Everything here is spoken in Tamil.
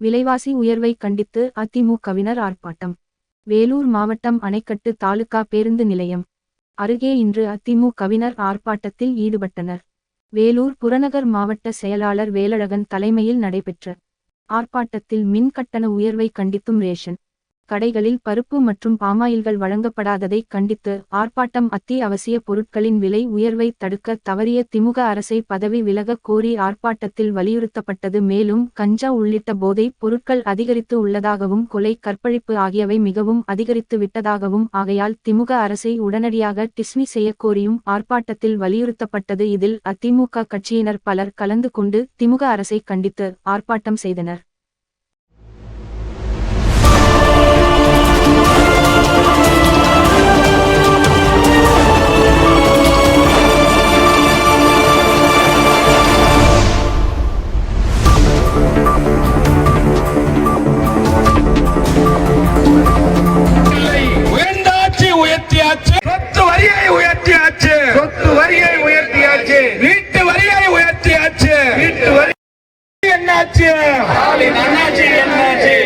விலைவாசி உயர்வை கண்டித்து அதிமுகவினர் ஆர்ப்பாட்டம். வேலூர் மாவட்டம் அணைக்கட்டு தாலுகா பேருந்து நிலையம். அருகே இன்று அதிமுகவினர் ஆர்ப்பாட்டத்தில் ஈடுபட்டனர். வேலூர் புறநகர் மாவட்ட செயலாளர் வேலழகன் தலைமையில் நடைபெற்ற ஆர்ப்பாட்டத்தில் மின் கட்டண உயர்வை கண்டித்தும் ரேஷன் கடைகளில் பருப்பு மற்றும் பாமாயில்கள் வழங்கப்படாததை கண்டித்து ஆர்ப்பாட்டம் அத்தியாவசிய பொருட்களின் விலை உயர்வை தடுக்க தவறிய திமுக அரசை பதவி விலகக் கோரி ஆர்ப்பாட்டத்தில் வலியுறுத்தப்பட்டது. மேலும் கஞ்சா உள்ளிட்ட போதைப் பொருட்கள் அதிகரித்து உள்ளதாகவும் கொலை கற்பழிப்பு ஆகியவை மிகவும் அதிகரித்து விட்டதாகவும் ஆகையால் திமுக அரசை உடனடியாக டிஸ்மி செய்யக்கோரியும் ஆர்ப்பாட்டத்தில் வலியுறுத்தப்பட்டது. இதில் அதிமுக கட்சியினர் பலர் கலந்து கொண்டு திமுக அரசை கண்டித்து ஆர்ப்பாட்டம் செய்தனர். உயர்த்தியாச்சு. சொத்து வரியை உயர்த்தியாச்சு. சொத்து வரியை உயர்த்தியாச்சு. வீட்டு வரியை உயர்த்தியாச்சு. வீட்டு வரி என்னாச்சு? என்னாச்சு? என்னாச்சு?